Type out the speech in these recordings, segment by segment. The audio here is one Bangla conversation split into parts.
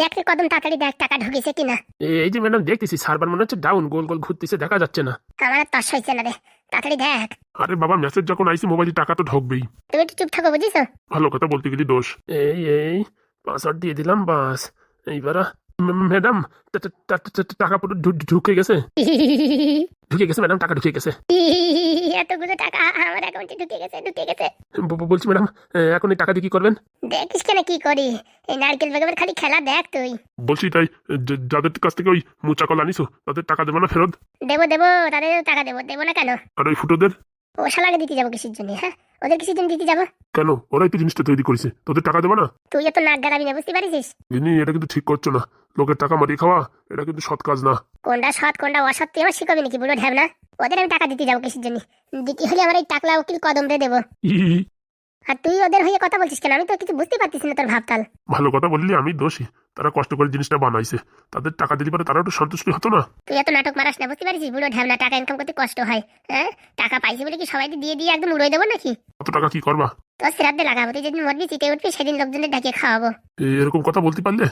দেখ রে কদম তাড়াতাড়ি দেখ টাকা ঢুকেছে কিনা। এই যে ম্যাডাম দেখতেছি সার্ভার মনে হচ্ছে ডাউন গোল গোল ঘুরতেছে দেখা যাচ্ছে না। আমার আর তস হয়েছে না রে তাড়াতাড়ি দেখ। আরে বাবা মেসেজ যখন আইসি মোবাইলে টাকা তো ঢুকবেই। তুমি একটু চুপ থাকো বুঝিস ভালো কথা বলতে গেলি দোষ। এই এই পাসওয়ার্ড দিয়ে দিলাম বাস। এইবার ম্যাডাম টাকা পুরো ঢুকে গেছে? ঢুকে গেছে ম্যাডাম টাকা ঢুকে গেছে। এতগুলো টাকা আমার অ্যাকাউন্টে ঢুকে গেছে ঢুকে গেছে। বলছি ম্যাডাম এখন এই টাকা দিয়ে কি করবেন? দেখিস কেন কি করি? এই নারকেল বেগমের খালি খেলা দেখ তুই। বলছি তাই যাদের কাছ থেকে ওই মোচা কল তাদের টাকা দেবো না ফেরত? দেবো দেবো তাদের টাকা দেবো দেবো না কেন? আর ওই ফুটোদের? ও শালাকে দিতে যাব কিসের জন্য হ্যাঁ? ওদের কিসের জন্য দিতে যাব। কেন? ওরাই তো জিনিসটা তৈরি করেছে। তোদের টাকা দেবো না? তুই এত নাক গালাবি না বুঝতে পারিস জিনি এটা কিন্তু ঠিক করছ না। লোকের টাকা মারিয়ে খাওয়া এটা কিন্তু সৎ কাজ না। কোনটা সৎ কোনটা অসৎ তুই আমার শিখাবি নাকি বুড়ো ঢ্যাব না ওদের আমি টাকা দিতে যাব কিসের জন্য? দিতে হলে আমার এই টাকলা উকিল কদম রে দেবো। আর তুই ওদের হয়ে কথা বলছিস কেন? আমি তো কিছু বুঝতে পারছিস না তোর ভাবতাল। ভালো কথা বললি আমি দোষী। তারা কষ্ট করে জিনিসটা বানাইছে। তাদের টাকা দিতে পারে তারা একটু সন্তুষ্টি হতো না। তুই এত নাটক মারাস না বুঝতে পারিস বুড়ো ঢ্যাবলা টাকা ইনকাম করতে কষ্ট হয় হ্যাঁ? টাকা পাইছি বলে কি সবাইকে দিয়ে দিয়ে একদম উড়ে দেবো নাকি? কত টাকা কি করবা? তোর শ্রাদ্ধে লাগাবো তুই যেদিন মরবি চিতে উঠবি সেদিন লোকজনের ডাকিয়ে খাওয়াবো। এরকম কথা বলতে পারলে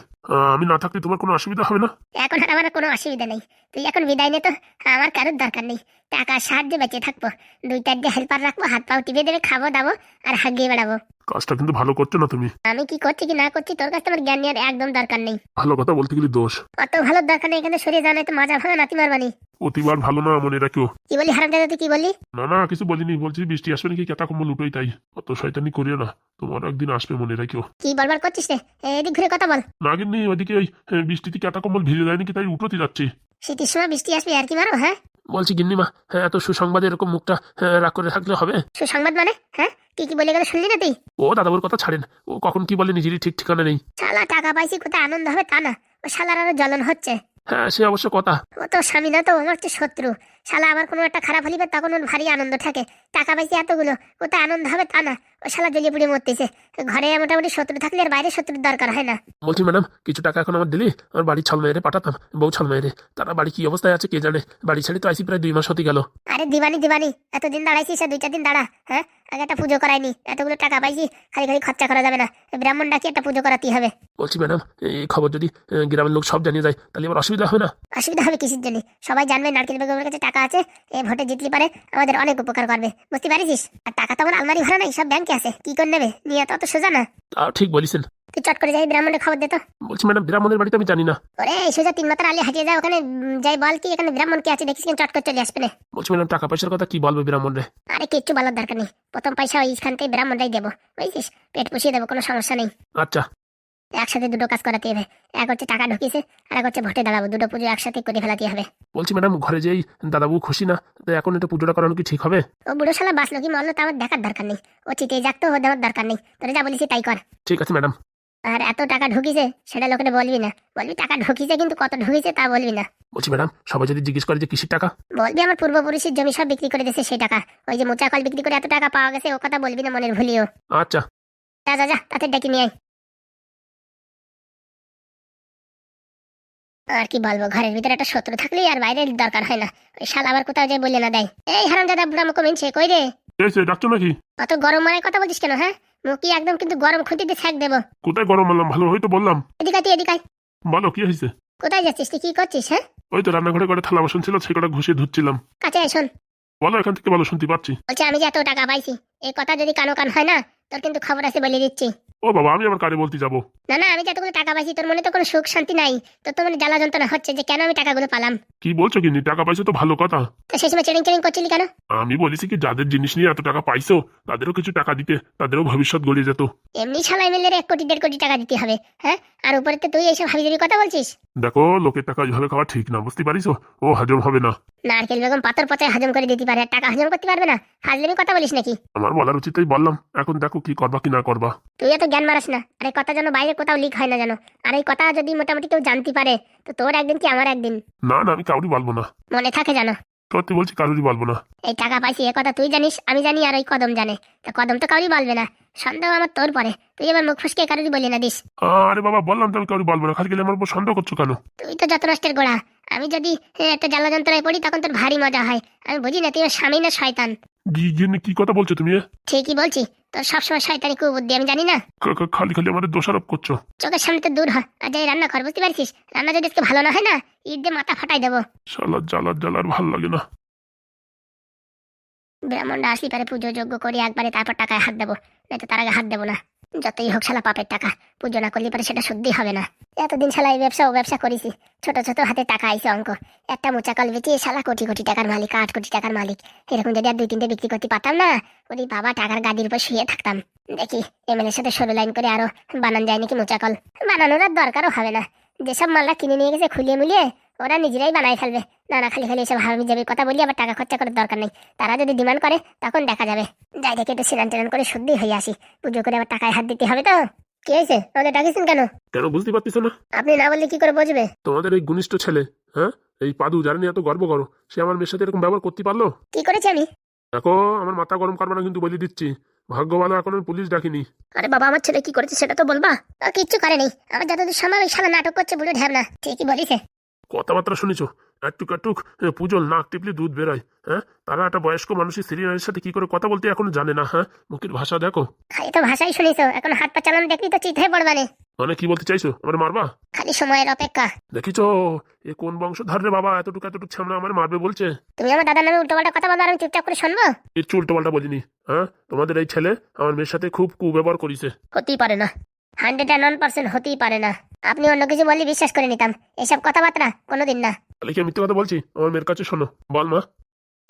আমি না থাকলে তোমার কোনো অসুবিধা হবে না? এখন আর আমার কোনো অসুবিধা নেই। তুই এখন বিদায় নে তো আমার কারোর দরকার নেই। টাকা সাহায্যে বেঁচে থাকব দুই চারটে হেল্পার রাখব হাত পাও টিপে দেবে খাব দাবো আর হাগিয়ে বেড়াবো। কাজটা কিন্তু ভালো করছ না তুমি। আমি কি করছি কি না করছি তোর কাছে আমার জ্ঞান নেওয়ার একদম দরকার নেই। ভালো কথা বলতে গেলে দোষ। অত ভালো দরকার নেই এখানে সরিয়ে জানাই তো মাজা ভাঙা নাতি মারবানি। অতিবার ভালো না মনে রাখিও। কি বলি হারাম তুই কি বললি? না না কিছু বলিনি বলছি বৃষ্টি আসবে নাকি কেতা কম্বল উঠোই তাই। অত শয়তানি করিও না তোমার একদিন আসবে মনে রাখিও। কি বলবার করছিস রে? এদিক ঘুরে কথা বল। না কিন্তু ওইদিকে ওই বৃষ্টিতে কেতা কম্বল ভিজে যায় নাকি তাই উঠোতে যাচ্ছি। শীতের সময় বৃষ্টি আসবে আর কি মারো হ্যাঁ? বলছি গিন্নিমা হ্যাঁ এত সুসংবাদ এরকম মুখটা হ্যাঁ, রাগ করে থাকলে হবে? সুসংবাদ মানে? হ্যাঁ? কি কি বলে গেল শুনলি না তুই? ও দাদাবুর কথা ছাড়েন। ও কখন কি বলে নিজেরই ঠিক ঠিকানা নেই। শালা টাকা পাইছি কোথায় আনন্দ হবে তা না। ও শালার আরও জ্বলন হচ্ছে। হ্যাঁ সে অবশ্য কথা। ও তো স্বামী না তো আমার হচ্ছে শত্রু। শালা আমার কোনো একটা খারাপ হলিবে তখন ওর ভারী আনন্দ থাকে। টাকা পাইছি এতগুলো কোথায় আনন্দ হবে তা না। ও শালা জ্বলিয়ে পুড়ে মরতেছে। ঘরে মোটামুটি শত্রু থাকলে আর বাইরে শত্রুর দরকার হয় না। বলছি ম্যাডাম কিছু টাকা এখন আমার দিলি? আমার বাড়ি ছাল মেয়েরে পাঠাতাম বউ ছাল মেয়েরে তারা বাড়ি কি অবস্থায় আছে কে জানে? বাড়ি ছেড়ে তো আইসি প্রায় দুই মাস হতে গেল। আরে দিবানি দিবানি এতদিন দাঁড়াইছিস আর দুই চার দিন দাঁড়া হ্যাঁ? আগে একটা পুজো করাইনি এতগুলো টাকা পাইছি খালি খালি খরচা করা যাবে না। ব্রাহ্মণ ডাকি একটা পুজো করাতেই হবে? বলছি ম্যাডাম এই খবর যদি গ্রামের লোক সব জানিয়ে যায় তাহলে আমার অসুবিধা হবে না? অসুবিধা হবে কিসের জন্য? সবাই জানবে নারকেল বেগমের কাছে টাকা আছে এ ভোটে জিতলি পারে আমাদের অনেক উপকার করবে। বুঝতে পারিস? আর টাকা তো আমার আলমারি ভরা নাই সব ব্যাংকে আছে কি করে নেবে? নিয়ে তো সোজা না। ঠিক বলিছেন। তুই চট করে যাই ব্রাহ্মণের খবর দে তো। বলছি ম্যাডাম ব্রাহ্মণের বাড়িতে আমি জানি না। ওরে সোজা তিন মাথার আলি হাঁটিয়ে যা ওখানে যাই বল কি এখানে ব্রাহ্মণ কি আছে দেখিস চট করে চলে আসবে না। বলছি ম্যাডাম টাকা পয়সার কথা কি বলবে ব্রাহ্মণরে? আরে কিচ্ছু বলার দরকার নেই। প্রথম পয়সা ওইখান থেকে ব্রাহ্মণরাই দেবো বুঝছিস? পেট পুষিয়ে দেবো কোনো সমস্যা নেই। আচ্ছা। একসাথে দুটো কাজ করাতে হবে। এক হচ্ছে টাকা ঢুকিয়েছে আর এক হচ্ছে ভোটে দাঁড়াবো। দুটো পুজো একসাথে করে ফেলাতে হবে। বলছি ম্যাডাম ঘরে যেই দাদাবু খুশি না তো এখন এটা পুজোটা করানো কি ঠিক হবে? ও বুড়ো শালা বাঁচলো কি মরলো তা আমার দেখার দরকার নেই। ও চিতে যাকতো ও দেওয়ার দরকার নেই। তোরা যা বলিস তাই কর। ঠিক আছে ম্যাডাম। আর এত টাকা ঢুকিছে সেটা লোকের বলবি না। বলবি টাকা ঢুকিছে কিন্তু কত ঢুকিছে তা বলবি না। বলছি ম্যাডাম সবাই যদি জিজ্ঞেস করে যে কিসির টাকা? বলবি আমার পূর্বপুরুষের জমি সব বিক্রি করে দিয়েছে সেই টাকা। ওই যে মোচা কল বিক্রি করে এত টাকা পাওয়া গেছে ও কথা বলবি না মনের ভুলিও। আচ্ছা। যা যা যা তাতে ডেকে নিয়ে আয়। আর কি বলব ঘরের ভিতরে একটা শত্রু থাকলেই আর বাইরে দরকার হয় না। ওই শাল আবার কোথাও যায় বলে না দেয়। এই হারাম দাদা বুড়া মুখ মিনছে কই রে? ডাকছো নাকি? অত গরম মানে কথা বলছিস কেন হ্যাঁ? মুখি একদম কিন্তু গরম খুঁটিতে ছ্যাক দেবো? কোথায় গরম হলাম ভালো হয়তো বললাম। এদিকে আয় এদিকে আয়। বলো কি হয়েছে? কোথায় যাচ্ছিস তুই? কি করছিস হ্যাঁ? ওই তো রান্নাঘরে করে থালা বাসন ছিল সেই কটা ঘুষিয়ে ধুচ্ছিলাম। কাছে আয় শোন। বলো এখান থেকে বলো শুনতে পাচ্ছি। বলছি আমি যে এত টাকা পাইছি এই কথা যদি কানো কান হয় না তোর কিন্তু খবর আছে বলে দিচ্ছি। ও বাবা আমি আমার কারে বলতে যাব? না না আমি যে এতগুলো টাকা পাইছি তোর মনে তো কোনো সুখ শান্তি নাই। তোর তো মানে জ্বালা যন্ত্রণা হচ্ছে যে কেন আমি টাকাগুলো পালাম? কি বলছো কিন্তু টাকা পাইছো তো ভালো কথা। তো সেই সময় চেরিং চেরিং করছিলি কেন? আমি বলেছি কি যাদের জিনিস নিয়ে এত টাকা পাইছো তাদেরও কিছু টাকা দিতে তাদেরও ভবিষ্যৎ গড়িয়ে যেত। এমনি শালাই মিলে এক কোটি দেড় কোটি টাকা দিতে হবে হ্যাঁ? আর উপরে তো তুই এইসব হাবিজাবি কথা বলছিস? দেখো লোকের টাকা ওইভাবে খাওয়া ঠিক না বুঝতে পারিস? ও হজম হবে না। নারকেল বেগম পাথর পচায় হজম করে দিতে পারে টাকা হজম করতে পারবে না। ফাজলামি কথা বলিস নাকি? আমার বলার উচিত উচিতই বললাম। এখন দেখো কি করবা কি না করবা। তুই এত জ্ঞান মারাস না। আর এই কথা যেন বাইরে কোথাও লিক হয় না যেন। আর এই কথা যদি মোটামুটি কেউ জানতে পারে তো তোর একদিন কি আমার একদিন? না না আমি কাউরি বলব না। মনে থাকে জানো সত্যি বলছি কারোরই বলব না। এই টাকা পাইছি এ কথা তুই জানিস আমি জানি আর ওই কদম জানে। তা কদম তো কাউরি বলবে না। সন্দেহ আমার তোর পরে। তুই এবার মুখ ফুসকে কারোরই বলি না দিস। আরে বাবা বললাম তো আমি কাউরি বলব না। খালি গেলে আমার উপর সন্দেহ করছ কেন? তুই তো যত নষ্টের গোড়া। আমি যদি এ, একটা জ্বালা যন্ত্রণায় পড়ি তখন তোর ভারী মজা হয়। আমি বুঝি না তুই আমার স্বামী না শয়তান। গি- গিয়ে কি কথা বলছো তুমি এ? ঠিকই বলছি। তোর সবসময় শয়তানি কুবুদ্ধি আমি জানি না। খালি খালি আমাদের দোষারোপ করছ। চোখের সামনে তো দূর হয় আর যাই রান্না কর বুঝতে পারছিস? রান্না যদি আজকে ভালো না হয় না ইট দিয়ে মাথা ফাটাই দেবো। শালার জ্বালার জ্বালার ভালো লাগে না। ব্রাহ্মণরা আসলি পারে পুজো যজ্ঞ করি একবারে তারপর টাকায় হাত দেবো নয়তো তার আগে হাত দেবো না। যতই হোক শালা পাপের টাকা, পুজো না করলে পারে সেটা শুদ্ধি হবে না। এতদিন শালা এই ব্যবসা ও ব্যবসা করেছি, ছোট ছোট হাতে টাকা আইছে অঙ্ক। একটা মোচা কল বেচিয়ে শালা কোটি কোটি টাকার মালিক, আট কোটি টাকার মালিক। এরকম যদি আর দুই তিনটে বিক্রি করতে পারতাম না ওই বাবা, টাকার গাদির উপর শুয়ে থাকতাম। দেখি, এমএলএ সাথে সরু লাইন করে আরও বানান যায় নাকি মোচা কল? বানানোর আর দরকারও হবে না। যেসব মালটা কিনে নিয়ে গেছে খুলিয়ে মুলিয়ে ওরা নিজেরাই বানাই ফেলবে। না না খালি খালি এসব হাবি যাবি কথা বলি আবার টাকা খরচা করার দরকার নেই। তারা যদি ডিমান্ড করে তখন দেখা যাবে। যাই দেখে একটু সিনান টিনান করে শুদ্ধি হয়ে আসি। পুজো করে আবার টাকায় হাত দিতে হবে তো? কি হয়েছে? আমাদের ডাকিছেন কেন? কেন বুঝতে পারতিস না? আপনি না বললে কি করে বুঝবে? তোমাদের এই ঘনিষ্ঠ ছেলে হ্যাঁ? এই পাদু যারা নিয়ে এত গর্ব করো সে আমার মেয়ের সাথে এরকম ব্যবহার করতে পারল? কি করেছি আমি? দেখো আমার মাথা গরম করবে না কিন্তু বলে দিচ্ছি। ভাগ্য ভালো এখন পুলিশ ডাকিনি। আরে বাবা আমার ছেলে কি করেছে সেটা তো বলবা? কিচ্ছু করেনি। আমার যতদূর সম্ভব এই শালা নাটক করছে বুড়ো ঢ্যাবনা। ঠিকই বলিছে। কথাবার্তা শুনেছো? একটুক এ, পুজোর নাক টিপলে দুধ বেরোয় হ্যাঁ? তারা একটা বয়স্ক মানুষের স্ত্রী নারীর সাথে কি করে কথা বলতে এখনও জানে না হ্যাঁ? মুখের ভাষা দেখো। খালি তো ভাষাই শুনিছো এখন হাত পা চালানো দেখলি তো চিন্তায় পড়বানে মানে কি বলতে চাইছো? আমার মারবা? খালি সময়ের অপেক্ষা। দেখিছো এ কোন বংশধর রে বাবা এতটুকু এতটুকু ছামড়া আমার মারবে বলছে? তুমি আমার দাদার নামে উল্টোপাল্টা কথা বলব আর আমি চুপচাপ করে শুনব? এর চুলটো পাল্টা বলিনি হ্যাঁ? তোমাদের এই ছেলে আমার মেয়ের সাথে খুব কুব্যবহার করিছে। হতেই পারে না। হান্ড্রেড অ্যান্ড ওয়ান পার্সেন্ট হতেই পারে না। আপনি অন্য কিছু বললে বিশ্বাস করে নিতাম। এসব কথাবার্তা কোনোদিন না। তাহলে কি মিথ্যে কথা বলছি? আমার মেয়ের কাছে শোনো। বল মা।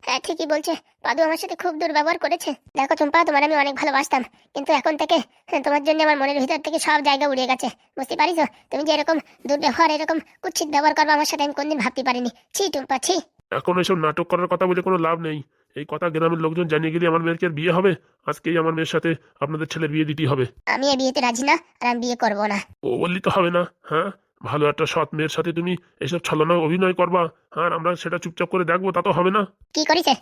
হ্যাঁ ঠিকই বলছে। পাদু আমার সাথে খুব দুর্ব্যবহার করেছে। দেখো চম্পা তোমার আমি অনেক ভালোবাসতাম। কিন্তু এখন থেকে হ্যাঁ, তোমার জন্য আমার মনের ভিতর থেকে সব জায়গা উড়ে গেছে। বুঝতে পারিস তুমি যে এরকম দুর্ব্যবহার এরকম কুচ্ছিত ব্যবহার করব আমার সাথে আমি কোনদিন ভাবতে পারিনি। ছি টুম্পা ছি। এখন এসব নাটক করার কথা বলে কোনো লাভ নেই। এই কথা গ্রামের লোকজন জানিয়ে গেলে আমার মেয়ের কি আর বিয়ে হবে? আজকেই আমার মেয়ের সাথে আপনাদের ছেলের বিয়ে দিতেই হবে। আমি এই বিয়েতে রাজি না আর আমি বিয়ে করব না। ও বললি তো হবে না হ্যাঁ? ভালো একটা সৎ মেয়ের সাথে তুমি এসব ছলনা অভিনয় করবা হ্যাঁ? আর আমরা সেটা চুপচাপ করে দেখব তা তো হবে না। কি করিছে?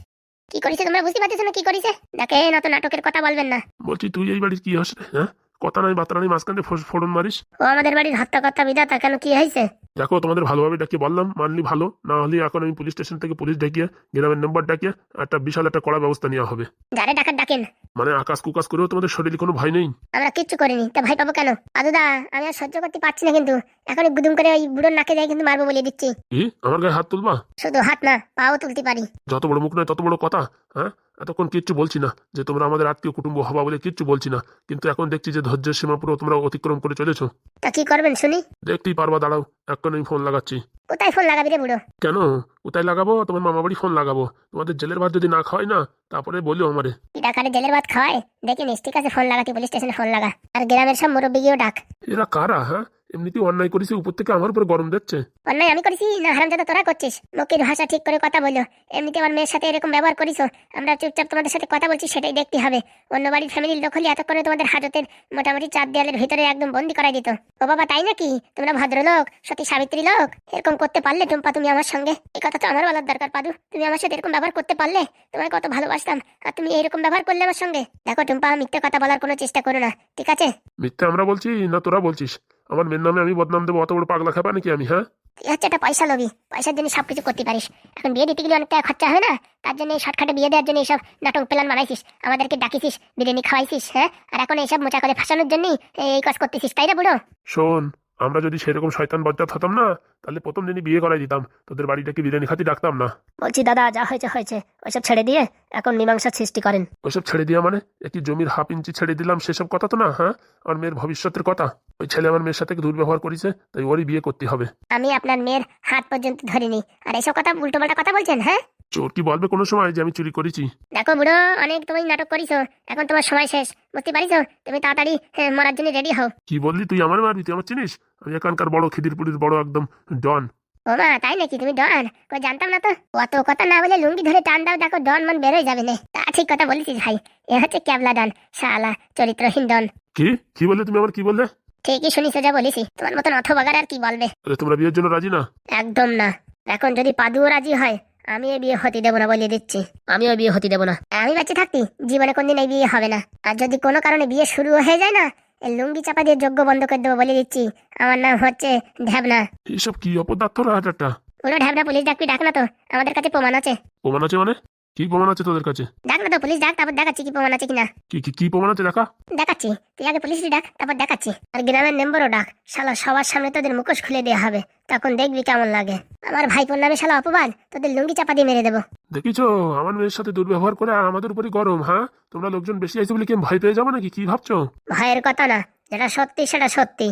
কি করিছে তোমরা বুঝতে পারতেছো না কি করিছে? দেখেন অত নাটকের কথা বলবেন না। বলছি তুই এই বাড়ির কি হস হ্যাঁ? কথা নাই বার্তা নাই মাঝখানে ফোড়ন মারিস। ও আমাদের বাড়ির হত্যাকর্তা বিধাতা কেন কি হয়েছে? দেখো তোমাদের ভালোভাবে ডাকিয়ে বললাম মানলি ভালো না হলে এখন আমি পুলিশ স্টেশন থেকে পুলিশ ডাকিয়ে গ্রামের নাম্বার ডাকিয়ে একটা বিশাল একটা কড়া ব্যবস্থা নেওয়া হবে। যারে ডাকার ডাকেন। মানে আকাশ কুকাশ করেও তোমাদের শরীরে কোনো ভয় নেই? আমরা কিচ্ছু করিনি তা ভাই পাবো কেন? আদুদা আমি আর সহ্য করতে পারছি না কিন্তু এখন গুদুম করে ওই বুড়োর নাকে যাই কিন্তু মারবো বলে দিচ্ছি। কি? আমার গায়ে হাত তুলবা? শুধু হাত না পাও তুলতে পারি। যত বড় মুখ নয় তত বড় কথা হ্যাঁ? এতক্ষণ কিচ্ছু বলছি না যে তোমরা আমাদের আত্মীয় কুটুম্ব হবা বলে কিচ্ছু বলছি না। কিন্তু এখন দেখছি যে ধৈর্যের সীমা পুরো তোমরা অতিক্রম করে চলেছো। তা কি করবেন শুনি? দেখতেই পারবা দাঁড়াও এখন আমি ফোন লাগাচ্ছি। কোথায় ফোন লাগাবি রে বুড়ো? কেন? কোথায় লাগাবো? তোমার মামা বাড়ি ফোন লাগাবো। তোমাদের জেলের ভাত যদি না খাওয়াই না তারপরে বলিও আমারে। ডাকারে জেলের ভাত খাওয়ায়? দেখি ঠিক আছে ফোন লাগাতে পুলিশ স্টেশনে ফোন লাগা। আর গ্রামের সব মুরব্বী গিয়েও ডাক। এরা কারা হ্যাঁ? এমনিতেই অন্যায় করেছে উপর থেকে আমার উপরে গরম দিচ্ছে অন্যায় আমি করেছি না হারামজাদা তোরা করছিস? লোকের ভাষা ঠিক করে কথা বলো। এমনিতে আমার মেয়ের সাথে এরকম ব্যবহার করিস আমরা চুপচাপ তোমাদের সাথে কথা বলছি সেটাই দেখতে হবে। অন্য বাড়ির ফ্যামিলির লোক হলে এতক্ষণে তোমাদের হাজতের মোটামুটি চার দেয়ালের ভিতরে একদম বন্দি করাই দিত। ও বাবা তাই নাকি? তোমরা ভদ্রলোক সতী সাবিত্রী লোক? এরকম করতে পারলে টুম্পা তুমি আমার সঙ্গে? এই কথা তো আমার বলার দরকার পাদু। তুমি আমার সাথে এরকম ব্যবহার করতে পারলে? তোমায় কত ভালোবাসতাম। আর তুমি এরকম ব্যবহার করলে আমার সঙ্গে? দেখো টুম্পা মিথ্যে কথা বলার কোনো চেষ্টা করো না ঠিক আছে? মিথ্যে আমরা বলছি না তোরা বলছিস? আমার মেয়ের নামে আমি বদনাম দেবো অত বড় পাগলা খাবা নাকি আমি হ্যাঁ? তুই হচ্ছে একটা পয়সা লবি পয়সার জন্য সবকিছু করতে পারিস। এখন বিয়ে দিতে গেলে অনেক টাকা খরচা হয় না? তার জন্য এই শর্টকাটে বিয়ে দেওয়ার জন্য এইসব নাটক প্ল্যান বানাইছিস আমাদেরকে ডাকিছিস বিরিয়ানি খাওয়াইছিস হ্যাঁ? আর এখন এইসব মোচা করে ফাঁসানোর জন্যই এই কাজ করতেছিস তাই না বুড়ো? শোন আমরা যদি সেরকম শয়তান বজ্জাত হতাম না তাহলে প্রথম দিনই বিয়ে করাই দিতাম। তোদের বাড়িটাকে বিরিয়ানি খাতি ডাকতাম না? বলছি দাদা যা হয়েছে হয়েছে। ওইসব ছেড়ে দিয়ে এখন মীমাংসা সৃষ্টি করেন। ওইসব ছেড়ে দিয়া মানে? একই জমির হাফ ইঞ্চি ছেড়ে দিলাম সেসব কথা তো না হ্যাঁ? আমার মেয়ের ভবিষ্যতের কথা? ওই ছেলে আমার মেয়ের সাথে দুর্ব্যবহার করেছে তাই ওরই বিয়ে করতে হবে। আমি আপনার মেয়ের হাত পর্যন্ত ধরিনি। আর এইসব কথা উল্টোপাল্টা কথা বলছেন হ্যাঁ? চোর কি বলবে কোনো সময় যে আমি চুরি করেছি? দেখো বুড়ো অনেক তুমি নাটক করিছো। এখন তোমার সময় শেষ। বুঝতে পারিছো? তুমি তাড়াতাড়ি হ্যাঁ, মরার জন্য রেডি হও। কি বললি তুই আমার মারবি? তুই আমার চিনিস? আমি এখানকার বড় খিদিরপুরির বড় একদম ডন। ও মা তাই নাকি তুমি ডন? কই জানতাম না তো। অত কথা না বলে লুঙ্গি ধরে টান দাও দেখো ডন মান বেরোয় যাবে না। তা ঠিক কথা বলেছিস ভাই এ হচ্ছে ক্যাবলা ডন শালা চরিত্রহীন ডন। কি? কি বললে তুমি আমার কি বললে? ঠিকই শুনিস যা বলেছি তোমার মতন অথবাগার আর কি বলবে? আরে তোমরা বিয়ের জন্য রাজি না? একদম না। এখন যদি পাদুও রাজি হয় আমি এই বিয়ে হতে দেবো না বলে দিচ্ছি। আমিও বিয়ে হতে দেবো না। আমি বেঁচে থাকতি জীবনে কোনদিন এই বিয়ে হবে না। আর যদি কোনো কারণে বিয়ে শুরু হয়ে যায় না লুঙ্গি চাপা দিয়ে যজ্ঞ বন্ধ করে দেবো বলে দিচ্ছি। আমার নাম হচ্ছে ঢ্যাবনা। এসব কি অপদার্থ রাজাটা? ওরা ঢ্যাবনা পুলিশ ডাকবি ডাক না তো। আমাদের কাছে প্রমাণ আছে। প্রমাণ আছে মানে? কি প্রমাণ আছে তোদের কাছে? ডাক না তো পুলিশ ডাক তারপর দেখাচ্ছি কি প্রমাণ আছে কিনা। কি কি কি প্রমাণ আছে দেখা? দেখাচ্ছি তুই আগে পুলিশ ডাক তারপর দেখাচ্ছি। আর গ্রামের মেম্বারও ডাক শালা সবার সামনে তোদের মুখোশ খুলে দেওয়া হবে তখন দেখবি কেমন লাগে। আমার ভাইপোর নামে শালা অপবাদ তোদের লুঙ্গি চাপা দিয়ে মেরে দেবো। দেখিছো আমার মেয়ের সাথে দুর্ব্যবহার করে আর আমাদের উপরই গরম হ্যাঁ? তোমরা লোকজন বেশি আইছে বলে কি ভয় পেয়ে যাব নাকি? কি ভাবছ? ভয়ের কথা না যেটা সত্যি সেটা সত্যি।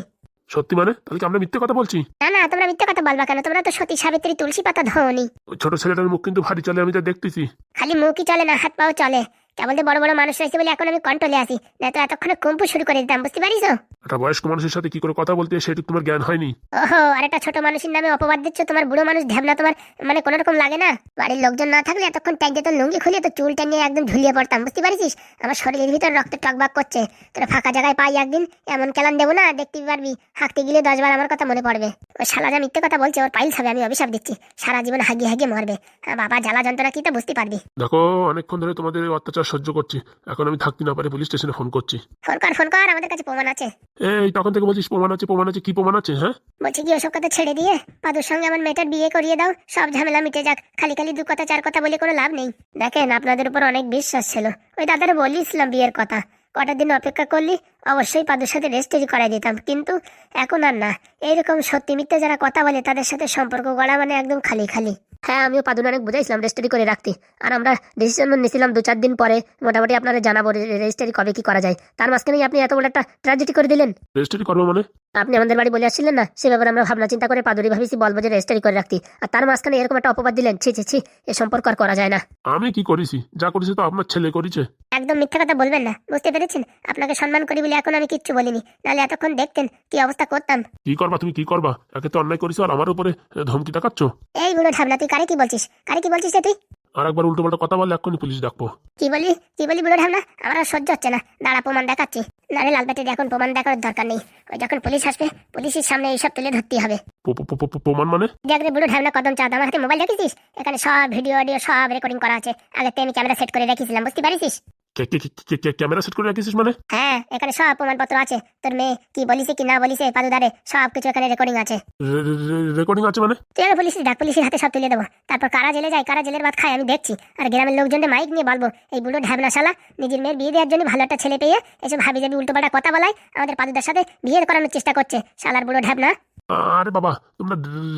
সত্যি মানে? তাহলে কি আমরা মিথ্যে কথা বলছি? না না তোমরা মিথ্যে কথা বলবা কেন? তোমরা তো সতী সাবিত্রী তুলসী পাতা ধোনি। ওই ছোট ছেলেটার মুখ কিন্তু ভারী চলে আমি তো দেখতেছি। খালি মুখই চলে না হাত পাও চলে। কেবল যে বড় বড় মানুষ রয়েছে বলে এখন আমি কন্ট্রোলে আসি না তো এতক্ষণে কম্পু শুরু করে দিতাম বুঝতে পারিস একটা বয়স্ক মানুষের সাথে কি করে কথা বলতে সেটুকু তোমার জ্ঞান হয়নি। ওহো আর একটা ছোট মানুষের নামে অপবাদ দিচ্ছ তোমার বুড়ো মানুষ ঢ্যাবনা তোমার মানে কোনো রকম লাগে না? বাড়ির লোকজন না থাকলে এতক্ষণ ট্যাঙ্কে তো লুঙ্গি খুলিয়ে তো চুল টানিয়ে একদম ঝুলিয়ে পড়তাম বুঝতে পারিস আমার শরীরের ভিতর রক্ত টকবাক করছে। তোরা ফাঁকা জায়গায় পাই একদিন এমন কেলান দেবো না দেখতে পারবি হাঁকতে গেলে দশবার আমার কথা মনে পড়বে। ওই শালা যা মিথ্যে কথা বলছে ওর পাইলস হবে আমি অভিশাপ দিচ্ছি। সারা জীবন হাগিয়ে হাগিয়ে মরবে। হ্যাঁ বাবা জ্বালা যন্ত্রণা কি তো বুঝতে পারবি। দেখো অনেকক্ষণ ধরে তোমাদের অত্যাচার সহ্য করছি। এখন আমি থাকতে না পারে পুলিশ স্টেশনে ফোন করছি। ফোন কর ফোন কর আমাদের কাছে প্রমাণ আছে। এই তখন থেকে বলছিস প্রমাণ আছে প্রমাণ আছে কি প্রমাণ আছে হ্যাঁ? বলছি কি ওসব কথা ছেড়ে দিয়ে পাদুর সঙ্গে আমার মেয়েটার বিয়ে করিয়ে দাও সব ঝামেলা মিটে যাক। খালি খালি দু কথা চার কথা বলে কোনো লাভ নেই। দেখেন আপনাদের উপর অনেক বিশ্বাস ছিল। ওই দাদারে বলিছিলাম বিয়ের কথা। কটা দিন অপেক্ষা করলি অবশ্যই পাদুর সাথে রেজিস্ট্রি করাই দিতাম। কিন্তু এখন আর না। এইরকম সত্যি মিথ্যে যারা কথা বলে তাদের সাথে সম্পর্ক গড়া মানে একদম খালি খালি। হ্যাঁ আমিও পাদুন অনেক বুঝাইছিলাম রেজিস্ট্রি করে রাখতে। আর আমরা ডিসিশন নিয়েছিলাম দু চার দিন পরে মোটামুটি আপনারা জানাব রেজিস্ট্রি কবে কি করা যায়। তার মাঝখানেই আপনি এত বড় একটা ট্র্যাজেডি করে দিলেন? রেজিস্ট্রি করব মানে? আপনি আমাদের বাড়ি বলে আসছিলেন না? সে ব্যাপারে আমরা ভাবনা চিন্তা করে পাদুরি ভাবিছি বলব যে রেজিস্টারি করে রাখতি। আর তার মাঝখানে এরকম একটা অপবাদ দিলেন ছি ছি ছি এ সম্পর্ক আর করা যায় না। আমি কি করেছি? যা করেছি তো আপনার ছেলে করেছে। একদম মিথ্যা কথা বলবেন না। বুঝতে পেরেছেন? আপনাকে সম্মান করি বলে এখন আমি কিচ্ছু বলিনি। নাহলে এতক্ষণ দেখতেন কি অবস্থা করতাম। কি করবা তুমি? কি করবা? একে তো অন্যায় করেছ আর আমার উপরে ধমকি দেখাচ্ছ। এই বুড়ো ঢাবনা তুই কারে কি বলছিস? কারে কি বলছিস রে তুই? আর একবার উল্টো পাল্টা কথা বললে এক্ষুনি পুলিশ ডাকবো। কি বলি? কি বলি বুড়ো ঢাবনা আমার আর সহ্য হচ্ছে না। দাঁড়া প্রমাণ দেখাচ্ছি। নারে লাল ব্যাটির এখন প্রমাণ দেখার দরকার নেই। ওই যখন পুলিশ আসবে পুলিশের সামনে এইসব তুলে ধরতেই হবে। প্রমাণ মানে? দেখ রে বুড়ো ঢাবনা কদম চাঁদ আমার হাতে মোবাইল রেখেছিস এখানে সব ভিডিও অডিও সব রেকর্ডিং করা আছে। আগে আমি ক্যামেরা সেট করে রেখেছিলাম বুঝতে পারিস? ক্যামেরা সেট করে রাখিস মানে? হ্যাঁ এখানে সব প্রমাণপত্র আছে। তোর মেয়ে কি বলিছে কি না বলিছে পাদুদারে সব কিছু এখানে রেকর্ডিং আছে। রেকর্ডিং আছে মানে? তুই পুলিশ ডাক পুলিশের হাতে সব তুলে দেবো। তারপর কারা জেলে যায় কারা জেলের ভাত খায় আমি দেখছি। আর গ্রামের লোকজনদের মাইক নিয়ে বলব এই বুড়ো ঢ্যাবনা শালা নিজের মেয়ের বিয়ে দেওয়ার জন্য ভালো একটা ছেলে পেয়ে এসব ভাবি যাবি উল্টোপাল্টা কথা বলায় আমাদের পাদুদার সাথে বিয়ে করানোর চেষ্টা করছে। শালার বুড়ো ঢ্যাবনা। আরে বাবা তোমরা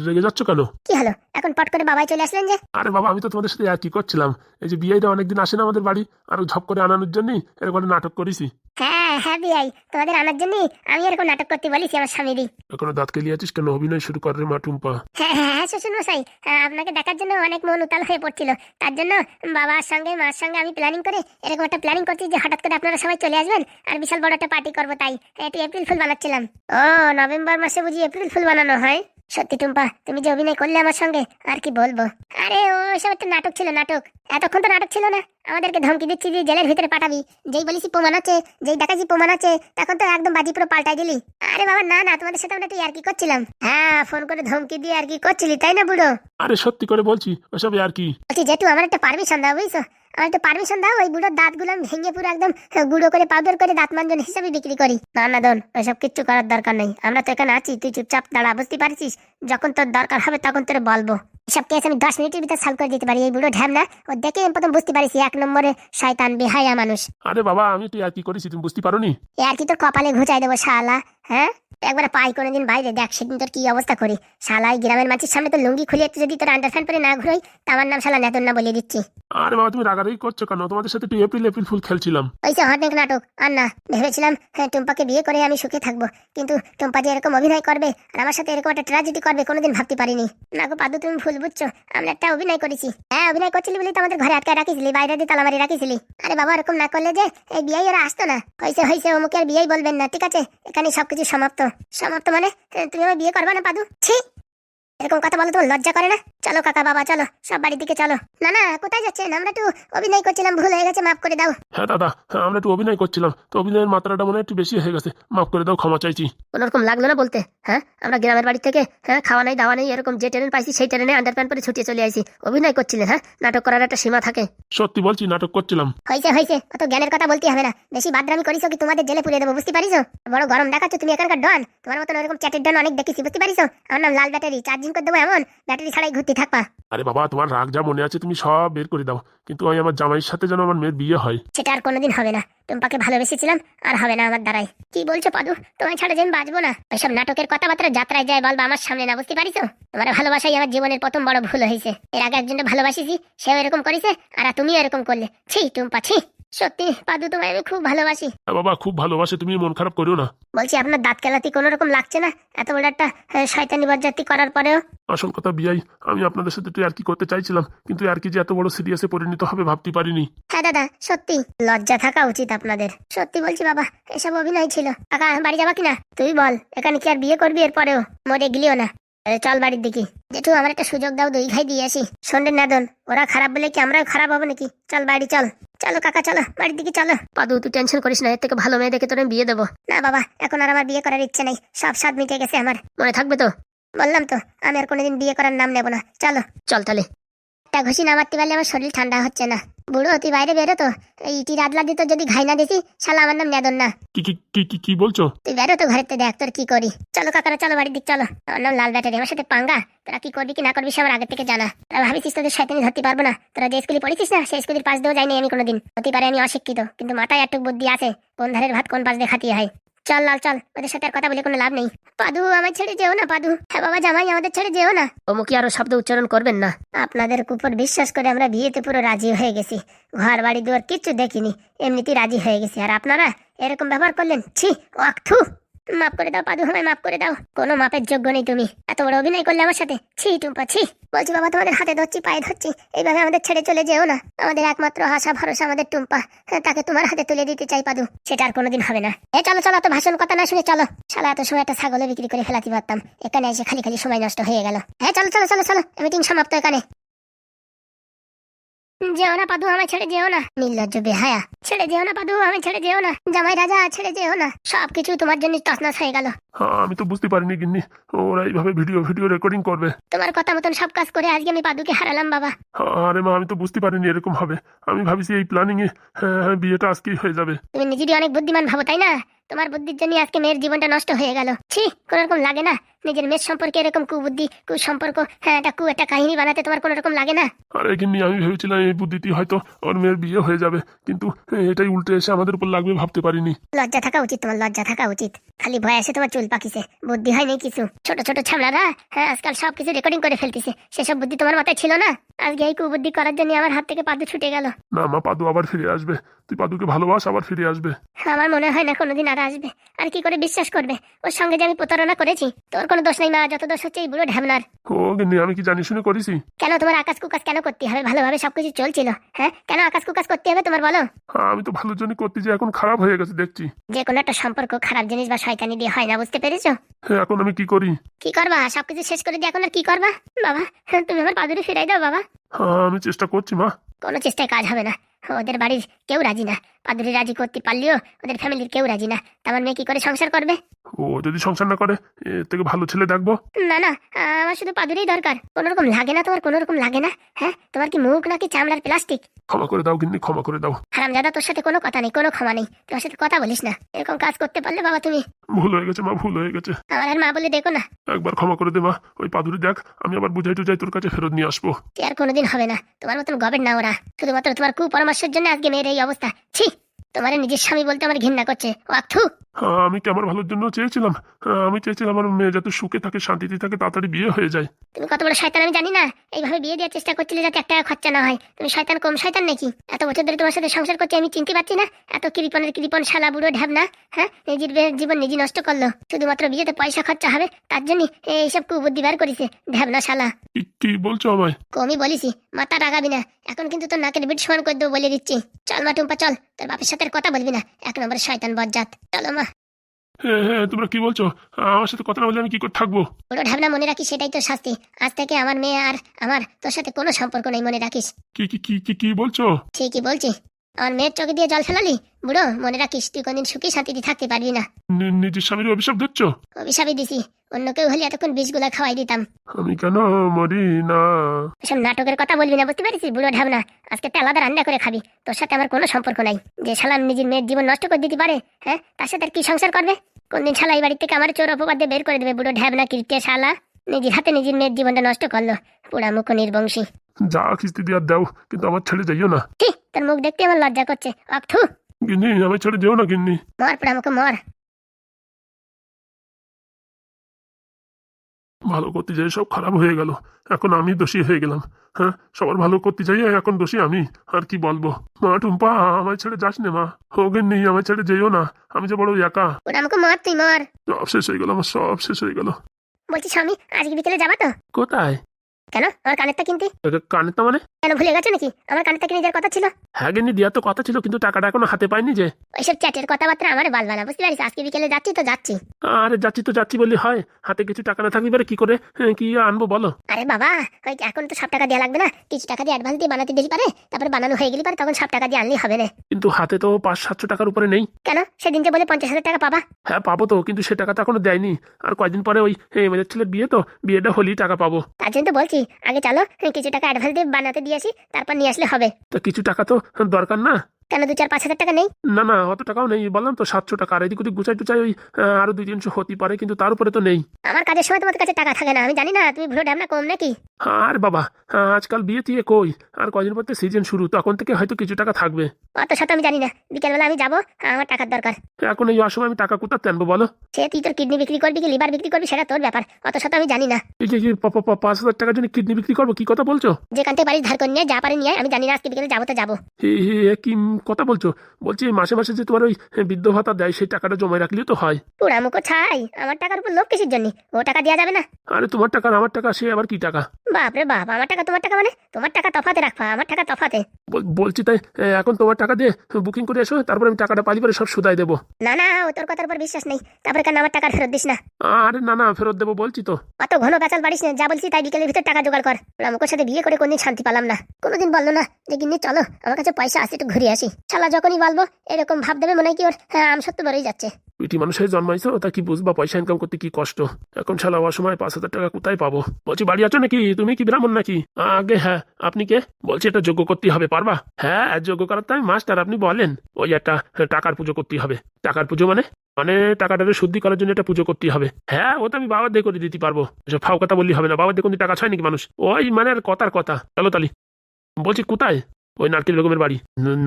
রেগে যাচ্ছ কেন? কি হলো? এখন পট করে বাবাই চলে আসলেন যে? আরে বাবা আমি তো তোমাদের সাথে আর কি করছিলাম। এই যে বিয়েটা অনেকদিন আসে না আমাদের বাড়ি আর ঝপ করে আনানোর জন্যই এরকম একটা নাটক করেছি। হ্যাঁ হ্যাঁ বিয়াই তোমাদের আনার জন্য আমি এরকম নাটক করতে বলেছি আমার স্বামীরই। এখনও দাঁত কেলিয়ে আছিস কেন? অভিনয় শুরু কর রে মা টুম্পা। হ্যাঁ হ্যাঁ হ্যাঁ শ্বশুর মশাই আপনাকে দেখার জন্য অনেক মন উতাল হয়ে পড়ছিল। তার জন্য বাবার সঙ্গে মার সঙ্গে আমি প্ল্যানিং করে এরকম একটা প্ল্যানিং করছি যে হঠাৎ করে আপনারা সবাই চলে আসবেন। আর বিশাল বড় একটা পার্টি করব তাই। এটি এপ্রিল ফুল বানাচ্ছিলাম। ও নভেম্বর মাসে বুঝি এপ্রিল ফুল বানানো হয়। সত্যি টুম্পা তুমি যে অভিনয় করলে আমার সঙ্গে আর কি বলব? আরে ও সব একটা নাটক ছিল নাটক। এতক্ষণ তো নাটক ছিল না। আমাদেরকে ধমকি দিচ্ছি যে জেলের ভিতরে পাঠাবি। যেই বলিসি প্রমাণ আছে যেই দেখাচ্ছি প্রমাণ আছে তখন তো একদম বাজি পুরো পাল্টাই দিলি। আরে বাবা না না তোমাদের সাথে আমরা একটু আর কি করছিলাম। হ্যাঁ ফোন করে ধমকি দিয়ে আর কি করছিলি তাই না বুড়ো? আরে সত্যি করে বলছি ওসব আর কি বলছি জেঠু আমার একটা পারমিশন দাও বুঝছ? আমার একটা পারমিশন দাও ওই বুড়োর দাঁতগুলো আমি ভেঙে পুরো একদম গুঁড়ো করে পাউডার করে দাঁত মাঞ্জন হিসাবে বিক্রি করি। না না দন ওইসব কিচ্ছু করার দরকার নেই। আমরা তো এখানে আছি তুই চুপচাপ দাঁড়া বুঝতে পারছিস? যখন তোর দরকার হবে তখন তোরে বলব। এসব কেস আমি দশ মিনিটের ভিতর সলভ করে দিতে পারি এই বুড়ো ঢ্যামনা ও দেখে আমি প্রথম বুঝতে পারিস এক নম্বরে শয়তান বেহায়া মানুষ। আরে বাবা আমি তো আর কি করেছি তুমি বুঝতে পারো নি এ আর কি তোর কপালে ঘুচাই দেবো শালা হ্যাঁ? একবারে পাই কোনোদিন বাইরে। দেখ সেদিন তোর কি অবস্থা করি? শালা এই গ্রামের মানুষের সামনে তো লুঙ্গি খুলে একটু যদি তোর আন্ডারফ্যান পরে না ঘুরোই আমার নাম শালা নেতন না বলে দিচ্ছি। আরে বাবা তুমি রাগারাগি করছ কেন? তোমাদের সাথে একটু এপ্রিল এপ্রিল ফুল খেলছিলাম। ওই যে অনেক নাটক আর না ভেবেছিলাম হ্যাঁ টুম্পাকে বিয়ে করে আমি সুখে থাকব কিন্তু টুম্পা যে এরকম অভিনয় করবে আর আমার সাথে এরকম একটা ট্র্যাজেডি করবে কোনোদিন ভাবতে পারিনি। না গো পাদু তুমি ভুল বুঝছ আমরা একটা অভিনয় করেছি। হ্যাঁ অভিনয় করছিলি বলে তো আমাদের ঘরে আটকে রাখিছিলি বাইরে দিয়ে তালামারি রাখিছিলি। আরে বাবা এরকম না করলে যে এই বিয়ে ওরা আসতো না। হয়েছে হয়েছে অমুকে আর বিয়েই বলবেন না ঠিক আছে? এখানে সবকিছু সমাপ্ত। সমাপ্ত মানে তুমি আমার বিয়ে করবে না পাদু? ছি! এরকম কথা বলে তোমার লজ্জা করে না? চলো কাকা বাবা চলো সব বাড়ির দিকে চলো। না না কোথায় যাচ্ছেন? আমরা একটু অভিনয় করছিলাম ভুল হয়ে গেছে মাফ করে দাও। হ্যাঁ দাদা আমরা একটু অভিনয় করছিলাম। তো অভিনয়ের মাত্রাটা মনে একটু বেশি হয়ে গেছে। মাফ করে দাও ক্ষমা চাইছি। কোনোরকম লাগল না বলতে? হ্যাঁ আমরা গ্রামের বাড়ি থেকে হ্যাঁ খাওয়া নেই দাওয়া নেই এরকম যে ট্রেন পাইছি সেই ট্রেনে আন্ডার প্যান্ট পরে ছুটিয়ে চলে আসি অভিনয় করছিলেন হ্যাঁ? নাটক করার একটা সীমা থাকে। সত্যি বলছি নাটক করছিলাম। হয়েছে হয়েছে অত জ্ঞানের কথা বলতে হবে না। বেশি বাদরামি করিস কি তোমাদের জেলে পুড়িয়ে দেবো বুঝতে পারিস বড় গরম দেখাচ্ছ তুমি এখানকার ডন। তোমার মতন ওরকম চ্যাটের ডন অনেক দেখেছি বুঝতে পারিস আমার নাম লাল ব্যাটারি চার্জিং করে দেবো এমন? ব্যাটারি ছাড়াই ঘুরতে থাকবা। আরে বাবা তোমার রাগ যা মনে আছে তুমি সব বের করে দাও। কিন্তু আমি আমার জামাইয়ের সাথে যেন আমার মেয়ের বিয়ে হয়। সেটা আর কোনোদিন হবে না। টুম্পাকে ভালোবেসেছিলাম আর হবে না আমার দ্বারাই। কি বলছো পাদু? তোমায় ছাড়া যে আমি বাঁচবো না। ওইসব নাটকের কথাবার্তা যাত্রায় যায় বলবা আমার সামনে না বুঝতে পারিস তোমার ভালোবাসাই আমার জীবনের প্রথম বড় ভুল হয়েছে। এর আগে একজনকে ভালোবাসিছি সেও এরকম করেছে আর তুমিও এরকম করলে। ছি টুম্পা ছি। সত্যি পাদু তোমায় আমি খুব ভালোবাসি। হ্যাঁ বাবা খুব ভালোবাসে তুমি মন খারাপ করো না। বলছি আপনার দাঁত কেলাতি কোনো রকম লাগছে না? এত বড় একটা আহ, শয়তানি বরযাত্রী করার পরেও। আসল কথা বিয়াই আমি আপনাদের সাথে একটু আর কি করতে চাইছিলাম কিন্তু আর কি যে এত বড় সিরিয়াসে পরিণত হবে ভাবতে পারিনি। হ্যাঁ দাদা সত্যি লজ্জা থাকা উচিত আপনাদের। সত্যি বলছি বাবা এসব অভিনয় ছিল। কাকা বাড়ি যাবা কিনা? তুই বল এখানে কি আর বিয়ে করবি এরপরেও? মরে গেলিও না। আরে চল বাড়ির দিকে। জেঠু আমার একটা সুযোগ দাও দই খাই দিয়ে আসি। সন্ধ্যে নাদন ওরা খারাপ বলে কি আমরাও খারাপ হব নাকি? চল বাড়ি চল। চলো কাকা, চলো, বাড়ির দিকে চলো। পাদু, তুই টেনশন করিস না, এর থেকে ভালো মেয়ে দেখে তোর আমি বিয়ে দেবো। না বাবা, এখন আর আমার বিয়ে করার ইচ্ছে নেই, সব স্বাদ মিটে গেছে আমার। মনে থাকবে তো? বললাম তো, আমি আর কোনোদিন বিয়ে করার নাম নেব না। চলো, চল তাহলে। একটা ঘুষি না মারতে পারলে আমার শরীর ঠান্ডা হচ্ছে না। বুড়ো তুই বাইরে বেরো তো। এই ইটি রাতলা দিত যদি ঘাই না দিছি শালা আমার নাম নেদন না। কি কি কি কি কি বলছো? তুই বেরো তো ঘরেতে দেখ তোর কি করি। চলো কাকারা চলো বাড়ির দিক চলো। আমার নাম লাল ব্যাটারি আমার সাথে পাঙ্গা। তোরা কি করবি কি না করবি সে আমার আগে থেকে জানা। তোরা ভাবিছিস তোদের শয়তানি ধরতে পারব না। তোরা যে স্কুলে পড়েছিস না সেই স্কুলের পাশ দিয়েও যাইনি আমি কোনোদিন। হতে পারে আমি অশিক্ষিত কিন্তু মাথায় একটু বুদ্ধি আছে কোন ধারের ভাত কোন পাশ দেখাতে খাতি হয় চল লাল চল। ওদের সাথে আর কথা বলে কোনো লাভ নেই। পাদু আমার ছেড়ে যেও না পাদু। হ্যাঁ বাবা জামাই আমাদের ছেড়ে যেও না। অমুকি আরও শব্দ উচ্চারণ করবেন না? আপনাদের উপর বিশ্বাস করে আমরা বিয়েতে পুরো রাজি হয়ে গেছি। ঘর বাড়ি দুয়ার কিচ্ছু দেখিনি। এমনিতেই রাজি হয়ে গেছি। আর আপনারা এরকম ব্যবহার করলেন? ছি ওয়াক্থু মাফ করে দাও পাদু আমায় মাফ করে দাও। কোনো মাপের যোগ্য নেই তুমি। এত বড় অভিনয় করলে আমার সাথে। ছি টুম্পা ছি। বলছি বাবা তোমাদের হাতে ধরছি পায়ে ধরছি। এইভাবে আমাদের ছেড়ে চলে যেও না। আমাদের একমাত্র আশা ভরসা আমাদের টুম্পা। হ্যাঁ, তাকে তোমার হাতে তুলে দিতে চাই পাদু। সেটা আর কোনোদিন হবে না। এ চলো চলো এত ভাষণ কথা না শুনে চলো। শালা এত সময় একটা ছাগলে বিক্রি করে ফেলাতে পারতাম। এখানে এসে খালি খালি সময় নষ্ট হয়ে গেল। হ্যাঁ চলো চলো চলো চলো। মিটিং সমাপ্ত এখানে। যেও না পাদু আমায় ছেড়ে যেও না। নির্লজ্জ বেহায়া ছেড়ে যেও না পাদু আমি ছেড়ে যেও না। জামাই রাজা ছেড়ে যেও না। সবকিছু তোমার জন্য তছনছ হয়ে গেল। হ্যাঁ আমি তো বুঝতে পারিনি গিন্নি। ওরা এইভাবে ভিডিও ভিডিও রেকর্ডিং করবে। তোমার কথা মতন সব কাজ করে আজকে আমি পাদুকে হারালাম বাবা। হ্যাঁ, আরে মা আমি তো বুঝতে পারিনি এরকম হবে আমি ভাবিছি এই প্ল্যানিং এ হ্যাঁ, হ্যাঁ, বিয়েটা আজকেই হয়ে যাবে। তুমি নিজেরই অনেক বুদ্ধিমান ভাবো তাই না? তোমার বুদ্ধির জন্য আজকে মেয়ের জীবনটা নষ্ট হয়ে গেল। ছি কোন রকম লাগে না। নিজের মেয়ের সম্পর্কে এরকম কুবুদ্ধি কুসম্পর্ক হ্যাঁ একটা কু একটা কাহিনী বানাতে তোমার কোনো রকম লাগে না? আরে গিন্নি আমি ভেবেছিলাম এই বুদ্ধিটি হয়তো ওর মেয়ের বিয়ে হয়ে যাবে কিন্তু এটাই উল্টে এসে আমাদের উপর লাগবে ভাবতে পারিনি। লজ্জা থাকা উচিত তোমার লজ্জা থাকা উচিত। খালি ভয় আসে তোমার চুল পাকিছে বুদ্ধি হয় নাই কিছু। ছোট ছোট ছামড়ারা হ্যাঁ আজকাল সবকিছু রেকর্ডিং করে ফেলতেছে সেসব বুদ্ধি তোমার মাথায় ছিল না? আজকে এই কুবুদ্ধি করার জন্য আমার হাত থেকে পাদু ছুটে গেল। না মা পাদু আবার ফিরে আসবে। তুই পাদুকে ভালোবাস আবার ফিরে আসবে। আমার মনে হয় না কোনোদিন আর আসবে। আর কি করে বিশ্বাস করবে? ওর সঙ্গে যে আমি প্রতারণা করেছি তোর কোনো দোষ নেই মা যত দোষ হচ্ছে এই বুড়ো ঢ্যামনার। ও গিন্নি আমি কি জানি শুনে করেছি? কেন তোমার আকাশ কুকাশ কেন করতে হবে? ভালোভাবে সবকিছু চলছিল হ্যাঁ? কেন আকাশ কুকাশ করতে হবে তোমার বলো? হ্যাঁ, আমি তো ভালোর জন্য করতে যে এখন খারাপ হয়ে গেছে দেখছি। যে কোনো একটা সম্পর্ক খারাপ জিনিস বা শয়তানি দিয়ে হয় না বুঝতে পেরেছ? হ্যাঁ এখন আমি কি করি? কি করবা? সবকিছু শেষ করে দিয়ে এখন আর কি করবা? বাবা হ্যাঁ, তুমি আমার পাদুরি ফিরাই দাও বাবা। হ্যাঁ আমি চেষ্টা করছি মা। কোনো চেষ্টায় কাজ হবে না। ওদের বাড়ির কেউ রাজি না। পাদুরি রাজি করতে পারলেও ওদের ফ্যামিলির কেউ রাজি না। তা আমার মেয়ে কি করে সংসার করবে? ও যদি সংসার না করে এর থেকে ভালো ছেলে দেখব না না আমার শুধু পাদুরিই দরকার। কোনো রকম লাগে না তোমার কোনো রকম লাগে না হ্যাঁ? তোমার কি মুখ নাকি চামড়ার প্লাস্টিক ক্ষমা করে দাও গিন্নি ক্ষমা করে দাও। হারামজাদা তোর সাথে কোনো কথা নেই কোনো ক্ষমা নেই। তোর সাথে কথা বলিস না। এরকম কাজ করতে পারলে বাবা তুমি। ভুল হয়ে গেছে মা ভুল হয়ে গেছে। আমার আর মা বলে দেখো না। একবার ক্ষমা করে দে মা। ওই পাদুরি দেখ আমি আবার বুঝাই টুজাই তোর কাছে ফেরত নিয়ে আসব। আর কোনোদিন হবে না। তোমার মতন গবের না ওরা। শুধুমাত্র তোমার কুপরামর্শের জন্য আজকে মেয়ের এই অবস্থা। ছি! তোমার নিজের স্বামী বলতে আমার ঘৃণা করছে। হ্যাঁ আমি কি আমার ভালোর জন্য চেয়েছিলাম? হ্যাঁ, আমি চেয়েছিলাম আমার মেয়ে যাতে সুখে থাকে শান্তিতে থাকে তাড়াতাড়ি বিয়ে হয়ে যায়। তুমি কত বড় শয়তান আমি জানি না। এইভাবে বিয়ে দেওয়ার চেষ্টা করছিলে যাতে এক টাকা খরচা না হয়। তুমি শয়তান কম শয়তান নাকি? এত বছর ধরে তোমার সাথে সংসার করছি আমি চিনতে পারছি না। এত কৃপণের কৃপণ শালা বুড়ো ঢ্যাবনা হ্যাঁ? নিজের জীবন নিজে নষ্ট করল। শুধুমাত্র বিয়েতে পয়সা খরচা হবে তার জন্য এইসব কুবুদ্ধি বার করেছে। ঢ্যাবনা শালা। কি বলছো আমায়? কমই বলিসি মাথা রাগাবি না। এখন কিন্তু তোর নাকের বিট সমান করে দেবো বলে দিচ্ছি। চল মা টুম্পা চল। তোর বাপের সাথে কথা বলবি না। এক নম্বর শয়তান বজ্জাত। চলো মা। হ্যাঁ হ্যাঁ তোমরা কি বলছো? আমার সাথে কথা না বললে আমি কি করে থাকব? পুরো ঢাবনা মনে রাখিস সেটাই তো শাস্তি। আজ থেকে আমার মেয়ে আর আমার তোর সাথে কোনো সম্পর্ক নেই মনে রাখিস। কি কি কি কি কি বলছো? ঠিকই বলছি। আমার মেয়ের চোখে দিয়ে জল ফেলালি? বুড়ো মনে রাখিস তুই কোনদিন সুখী শান্তিতে থাকতে পারবি না। নি- নিজের স্বামীর অভিশাপ দিচ্ছ? অভিশাপই দিছি। অন্য কেউ হলে এতক্ষণ বিষগুলা খাওয়াই দিতাম। আমি কেন মরি না? এসব নাটকের কথা বলবি না বুঝতে পারিস বুড়ো ঢাবনা? আজকে তো আলাদা রান্না করে খাবি। তোর সাথে আমার কোনো সম্পর্ক নাই। যে শালা নিজের মেয়ের জীবন নষ্ট করে দিতে পারে হ্যাঁ তার সাথে আর কি সংসার করবে? কোনদিন শালা এই বাড়ি থেকে আমার চোর অপবাদ দিয়ে বের করে দেবে বুড়ো ঢাবনা কিরতে শালা? নিজের হাতে নিজের মেয়ের জীবনটা নষ্ট করল পোড়া মুখ নির্বংশী। যা কিস্তি দিয়ে দাও কিন্তু আমার ছেড়ে যাইও না। কি তোর মুখ দেখতে আমার লজ্জা করছে। অক্থু গিন্নি আমার ছেড়ে যেও না গিন্নি মর পোড়া মুখ মর ভালো করতে যাই সব খারাপ হয়ে গেল এখন আমি দোষী হয়ে গেলাম হ্যাঁ সবার ভালো করতে যাই এখন দোষী আমি আর কি বলব মা টুম্পা আমায় ছেড়ে যাস নে মা হোগেন নেই আমায় ছেড়ে যেও না আমি যে বড় একা পোড়া মুখ মর তুই মর সব শেষ হয়ে গেল আমার সব শেষ হয়ে গেল বলছি স্বামী আজকে বিকেলে যাবা তো কোথায় কেন? আমার কানেরটা কিনতে? কানে তো মানে? কেন ভুলে গেছে নাকি? আমার কানেরটা কিনে দেওয়ার কথা ছিল। হ্যাঁ গিন্নি দেওয়ার তো কথা ছিল কিন্তু টাকাটা এখনও হাতে পাইনি যে। ওইসব চ্যাটের কথাবার্তা আমার বালবা না বুঝতে পারিস? আজকে বিকেলে যাচ্ছি তো যাচ্ছি। আরে যাচ্ছি তো যাচ্ছি বললি হয়। হাতে কিছু টাকা না থাকলে এবারে কি করে? হ্যাঁ, কি আনব বলো। আরে বাবা ওই এখন তো সব টাকা দেওয়া লাগবে না? কিছু টাকা দিয়ে অ্যাডভান্স দিয়ে বানাতে দিলি পারে? তারপরে বানানো হয়ে গেলি পারে তখন সব টাকা দিয়ে আনলি হবে না কিন্তু হাতে তো পাঁচ সাতশো টাকার উপরে নেই। কেন? সেদিন যে বলে পঞ্চাশ হাজার টাকা পাবা? হ্যাঁ পাবো তো কিন্তু সে টাকা তো এখনও দেয়নি। আর কয়দিন পরে ওই মেয়ের ছেলের বিয়ে তো বিয়েটা হলেই টাকা পাবো। তার জন্য তো বলছি আগে চলো, কিছু টাকা অ্যাডভান্স দিয়ে বানাতে দিয়ে আসি, তারপর নিয়ে আসলে হবে। তো কিছু টাকা তো দরকার না। কেন দু চার পাঁচ হাজার টাকা নেই? না না অত টাকাও নেই। বললাম তো সাতশো টাকা। আর এদিক ওদিক গুছাই টুচাই ওই আরও দুই তিনশো হতে পারে কিন্তু তার উপরে তো নেই। আমার কাজের সময় তোমার কাছে টাকা থাকে না। আমি জানি না তুমি ভুলো ড্যাম না কম নাকি? আর বাবা আজকাল বিয়ে দিয়ে কই? আর কয়দিন পর তো সিজন শুরু তখন থেকে হয়তো কিছু টাকা থাকবে। অত শত আমি জানি না। বিকেলবেলা আমি যাব আমার টাকার দরকার। এখন এই অসময় আমি টাকা কোথাতে আনব বলো? সে তুই তোর কিডনি বিক্রি করবি কি লিভার বিক্রি করবি সেটা তোর ব্যাপার। অত শত আমি জানি না। এই যে পাঁচ হাজার টাকার জন্য কিডনি বিক্রি করব কি কথা বলছো? যেখান থেকে পারিস ধার করে নিয়ে যা পারি নিয়ে আমি জানি না আজকে বিকেলে যাব তো যাব। কি কথা বলছো? বলছি মাসে মাসে যে তোমার ওই বৃদ্ধ ভাতা দেয় সেই টাকাটা জমায় রাখলেও তো হয়। পুরা মুখো ছাই আমার টাকার উপর লোভ কিসের জন্য? ও টাকা দেওয়া যাবে না। আরে তোমার টাকা আর আমার টাকা সে আবার কি টাকা? বাপরে বাপ আমার টাকা তোমার টাকা মানে? তোমার টাকা তফাতে রাখবা আমার টাকা তফাতে। বল- বলছি তাই এ, এখন তোমার টাকা দিয়ে বুকিং করে এসো তারপরে আমি টাকাটা পালি পরে সব সুদাই দেবো। না না ও তোর কথার উপর বিশ্বাস নেই। তারপরে কেন আমার টাকা ফেরত দিস না? আরে না না ফেরত দেবো বলছি তো। অত ঘন পেঁচাল পারিস না যা বলছি তাই বিকেলের ভিতর টাকা জোগাড় কর। রামুকের সাথে বিয়ে করে কোনদিন শান্তি পেলাম না। কোনোদিন বলল না যে গিন্নি চলো আমার কাছে পয়সা আছে একটু ঘুরে আসি। শালা যখনই বলব এরকম ভাব দেবে মনে কি ওর হ্যাঁ আম সত্য বেরোই যাচ্ছে। জন্মাইছো তা কি বুঝবা পয়সা ইনকাম করতে কি কষ্ট? এখন শালা হওয়ার সময় পাঁচ হাজার টাকা কোথায় পাবো? বলছি বাড়ি আছো নাকি? তুমি কি ব্রাহ্মণ নাকি? আগে হ্যাঁ আপনি কে? বলছি এটা যোগ্য করতে হবে পারবা? হ্যাঁ যোগ্য করার তো আমি মাস্টার আপনি বলেন। ওই একটা হ্যাঁ, টাকার পুজো করতে হবে। টাকার পুজো মানে? মানে টাকাটাকে শুদ্ধি করার জন্য একটা পুজো করতে হবে। হ্যাঁ ও তো আমি বাবার দিয়ে করে দিতে পারব। ফাও কথা বললি হবে না বাবার দিয়ে কোনো টাকা ছয় নাকি মানুষ? ওই মানে আর কথার কথা। চলো তালি। বলছি কোথায়? ওই নারকেল বেগমের বাড়ি।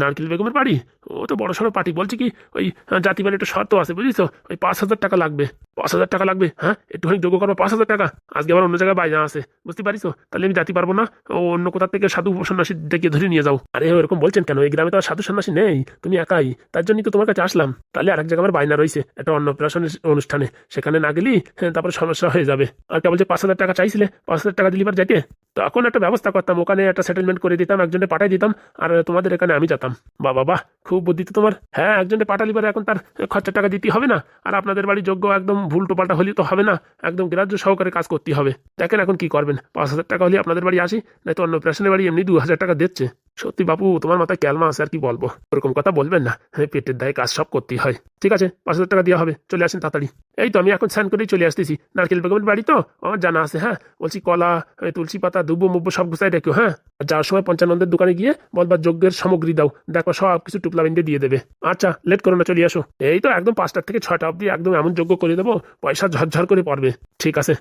নারকেল বেগমের বাড়ি? ও তো বড় সড়ো পার্টি। বলছে কি ওই জাতি বাড়ি একটা শর্ত আছে বুঝিস তো? ওই পাঁচ হাজার টাকা লাগবে। পাঁচ হাজার টাকা লাগবে হ্যাঁ? একটুখানি যোগ্য করব পাঁচ হাজার টাকা। আজকে আবার অন্য জায়গায় বাইরে আছে বুঝতে পারিস তো? তাহলে আমি জাতি পারব না ও অন্য কোথা থেকে সাধু সন্ন্যাসী ডেকে ধরে নিয়ে যাও। আরে ওরকম বলছেন কেন? এই গ্রামে তো আর সাধু সন্ন্যাসী নেই তুমি একাই। তার জন্যই তো তোমার কাছে আসলাম। তাহলে আরেক জায়গায় আমার বাইনা রয়েছে একটা অন্নপ্রাশনের অনুষ্ঠানে। সেখানে না গেলি হ্যাঁ, তারপরে সমস্যা হয়ে যাবে। আর কে বলছে পাঁচ হাজার টাকা চাইছিলে পাঁচ হাজার টাকা দিলিবার যেতে তখন একটা ব্যবস্থা করতাম ওখানে একটা সেটেলমেন্ট করে দিতাম একজনে পাঠাই দিতাম আর তোমাদের এখানে আমি যেতাম। বাবা বাহ খুব বুদ্ধি তো তোমার। হ্যাঁ একজনে পাঠালি পরে এখন তার খরচা টাকা দিতে হবে না, আর আপনাদের বাড়ি যোগ্য একদম ভুল টোপাল্টা হলে তো হবে না, একদম গ্রাহ্য সহকারে কাজ করতে হবে। দেখেন এখন কি করবেন, পাঁচ হাজার টাকা হলে আপনাদের বাড়ি আসি, নয়তো অন্য প্রেশনের বাড়ি এমনি দু হাজার টাকা দিচ্ছে। সত্যি বাপু, তোমার মাথায় ক্যালমা আছে আর কি বলব? ওরকম কথা বলবেন না। হ্যাঁ পেটের দায়ে কাজ সব করতেই হয়। ঠিক আছে, পাঁচ হাজার টাকা দেওয়া হবে। চলে আসেন তাড়াতাড়ি। এই তো, আমি এখন স্নান করেই চলে আসতেছি। নারকেল বেগমের বাড়ি তো? আমার জানা আছে হ্যাঁ? বলছি কলা তুলসী পাতা, দুব্বো, মুব্বো সব গুছাই রেখো হ্যাঁ? আর যাওয়ার সময় পঞ্চানন্দের দোকানে গিয়ে বলবার যজ্ঞের সামগ্রী দাও। দেখো, সব কিছু টুকলা বেঁধে দিয়ে দেবে। আচ্ছা লেট করো না, চলে আসো। এই তো, একদম পাঁচটার থেকে ছটা অবধি একদম এমন যোগ্য করে দেবো, পয়সা ঝরঝর করে পড়বে। ঠিক আছে।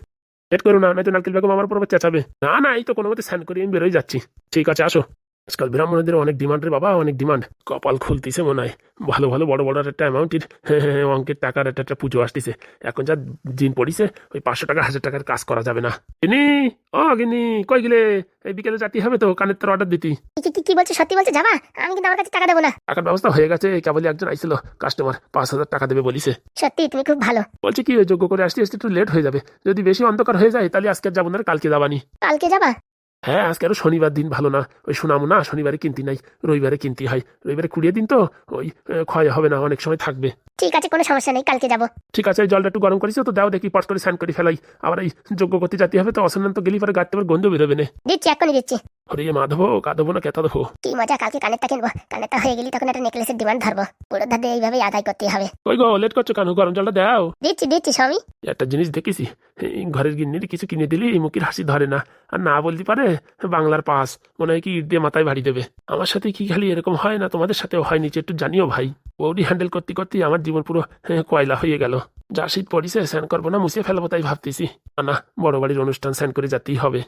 লেট করো না, নয়তো নারকেল বেগম আমার পর চেঁচাবে। না না, এই তো কোনো মতে স্নান করে আমি বেরোই যাচ্ছি। ঠিক আছে, আসো। আজকাল ব্রাহ্মণদের অনেক ডিমান্ড রে বাবা অনেক ডিমান্ড কপাল খুলতিছে মনে হয়। ভালো ভালো বড় বড় একটা অ্যামাউন্টের অঙ্কের টাকার একটা একটা পুজো আসতেছে। এখন যা দিন পড়িছে ওই পাঁচশো টাকা হাজার টাকার কাজ করা যাবে না। গিনি ও গিনি কই গেলে? এই বিকেলে যাতে হবে তো কানের তোর অর্ডার দিতি। কি বলছো সত্যি বলছো? যাবা? আমি কিন্তু আমার কাছে টাকা দেবো না। টাকার ব্যবস্থা হয়ে গেছে কেবলই একজন আইছিল। কাস্টমার পাঁচ হাজার টাকা দেবে বলিছে। সত্যি তুমি খুব ভালো। বলছে কি যোগ্য করে আসতে আসতে একটু লেট হয়ে যাবে। যদি বেশি অন্ধকার হয়ে যায় তাহলে আজকে যাব না কালকে যাবানি। কালকে যাবা? হ্যাঁ আজকে আরও শনিবার দিন ভালো না। ওই শোনামো না শনিবারে কিনতে নাই রবিবারে কিনতে হয়। রবিবারে কুড়িয়ে দিন তো ওই ক্ষয় হবে না অনেক সময় থাকবে। ঠিক আছে কোনো সমস্যা নেই কালকে যাব। ঠিক আছে ওই জলটা একটু গরম করিস তো দাও দেখি পট করে স্নান করে ফেলাই। আবার এই যোগ্য করতে যেতে হবে তো অসন্নান তো গেলি পরে গাড়তে আবার গন্ধ বেরোবে না। দিচ্ছি এক্ষুনি দিচ্ছি। হরে মাধব কাঁদবো না কেতা দেবো কি মজা কালকে কানেরটা কিনবো কানেরটা হয়ে গেলি তখন একটা নেকলেসের ডিমান্ড ধরবো। পুরো ধারে এইভাবে আদায় করতে হবে। ওই গো লেট করছ কেন? গরম জলটা দাও। দিচ্ছি দিচ্ছি স্বামী একটা জিনিস দেখেছি ঘরের গিন্নির কিছু কিনে দিলি মুখের হাসি ধরে না। আর না বলতে পারে বাংলার পাস। মনে হয় কি ইট দিয়ে মাথায় বাড়ি দেবে। আমার সাথে কি খালি এরকম হয় না? তোমাদের সাথেও হয় নিচে একটু জানিও ভাই। বৌডি হ্যান্ডেল করতে করতেই আমার জীবন পুরো হ্যাঁ, কয়লা হয়ে গেল। যা শীত পড়িছে স্যান করব না মুছিয়ে ফেলব তাই ভাবতেছি। না বড় বাড়ির অনুষ্ঠান স্যান করে যেতেই হবে।